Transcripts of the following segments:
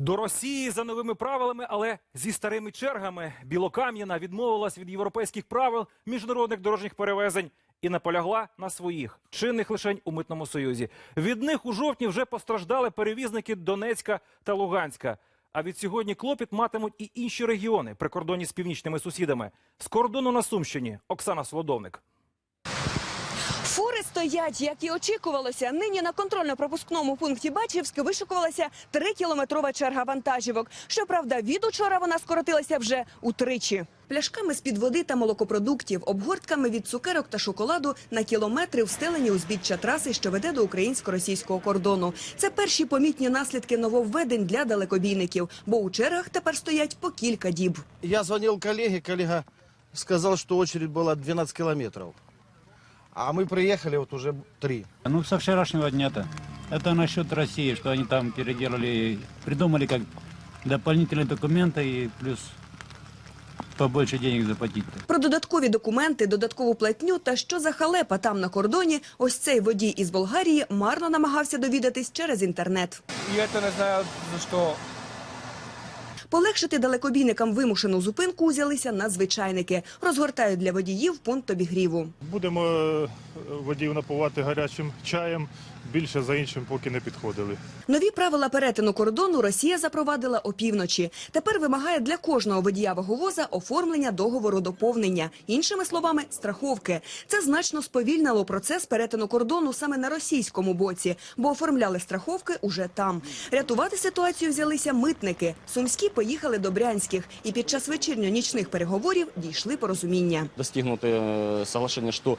До Росії за новими правилами, але зі старими чергами. Білокам'яна відмовилась від європейських правил міжнародних дорожніх перевезень і наполягла на своїх, чинних лишень у митному союзі. Від них у жовтні вже постраждали перевізники Донецька та Луганська. А від сьогодні клопіт матимуть і інші регіони при кордоні з північними сусідами. З кордону на Сумщині Оксана Солодовник. Фури стоять, як і очікувалося. Нині на контрольно-пропускному пункті Бачівськ вишикувалася трикілометрова черга вантажівок. Щоправда, від учора вона скоротилася вже утричі. Пляшками з-під води та молокопродуктів, обгортками від цукерок та шоколаду на кілометри встелені узбіччя траси, що веде до українсько-російського кордону. Це перші помітні наслідки нововведень для далекобійників, бо у чергах тепер стоять по кілька діб. Я звонил коллеге, коллега сказал, что очередь была 12 километров. А мы приехали вот уже три. Ну, со вчерашнего дня-то. Это насчет России, что они там переделали, придумали как дополнительные документы и плюс побольше денег заплатить. Про додаткові документи, додаткову платню та що за халепа там на кордоні, ось цей водій із Болгарії марно намагався довідатись через інтернет. Я это не знаю за что. Полегшити далекобійникам вимушену зупинку узялися надзвичайники. Розгортають для водіїв пункт обігріву. Будемо е, водіїв напувати гарячим чаєм. Більше за іншим поки не підходили. Нові правила перетину кордону Росія запровадила опівночі. Тепер вимагає для кожного водія ваговоза оформлення договору доповнення. Іншими словами, страховки. Це значно сповільнило процес перетину кордону саме на російському боці, бо оформляли страховки уже там. Рятувати ситуацію взялися митники. Сумські поїхали до Брянських і під час вечірньо-нічних переговорів дійшли порозуміння. достигнуто э, соглашение, что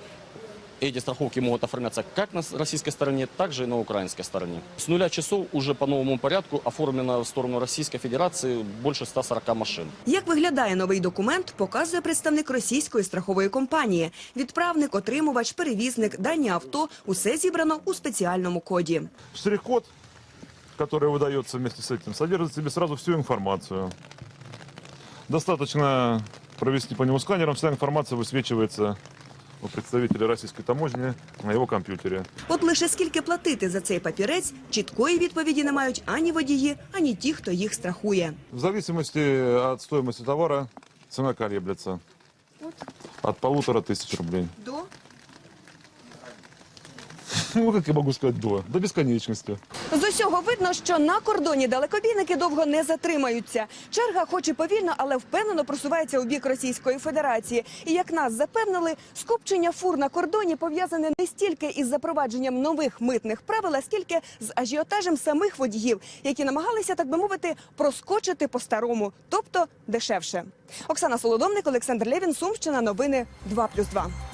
эти страховки могут оформляться как на российской стороне, так же и на украинской стороне. С нуля часов уже по новому порядку оформлено в сторону Российской Федерации больше 140 машин. Як виглядає новий документ, показує представник російської страхової компанії. Відправник, отримувач, перевізник, дані авто – усе зібрано у спеціальному коді. Штрих-код, который выдается вместе с этим, содержит в себе сразу всю информацию. Достаточно провести по нему сканером, вся информация высвечивается у представителя российской таможни на его компьютере. От лише скільки платити за цей папірець, чіткої відповіді не мають ані водії, ані ті, хто їх страхує. В зависимости от стоимости товара цена колеблется. От полутора тысяч рублей. Ну, как я могу сказать, до. До бесконечности. З усього видно, що на кордоні далекобійники довго не затримаються. Черга, хоч і повільно, але впевнено просувається у бік Російської Федерації. І як нас запевнили, скупчення фур на кордоні пов'язане не стільки із запровадженням нових митних правил, а скільки з ажіотажем самих водіїв, які намагалися, так би мовити, проскочити по-старому, тобто дешевше. Оксана Солодовник, Олександр Левін, Сумщина, новини 2+,2.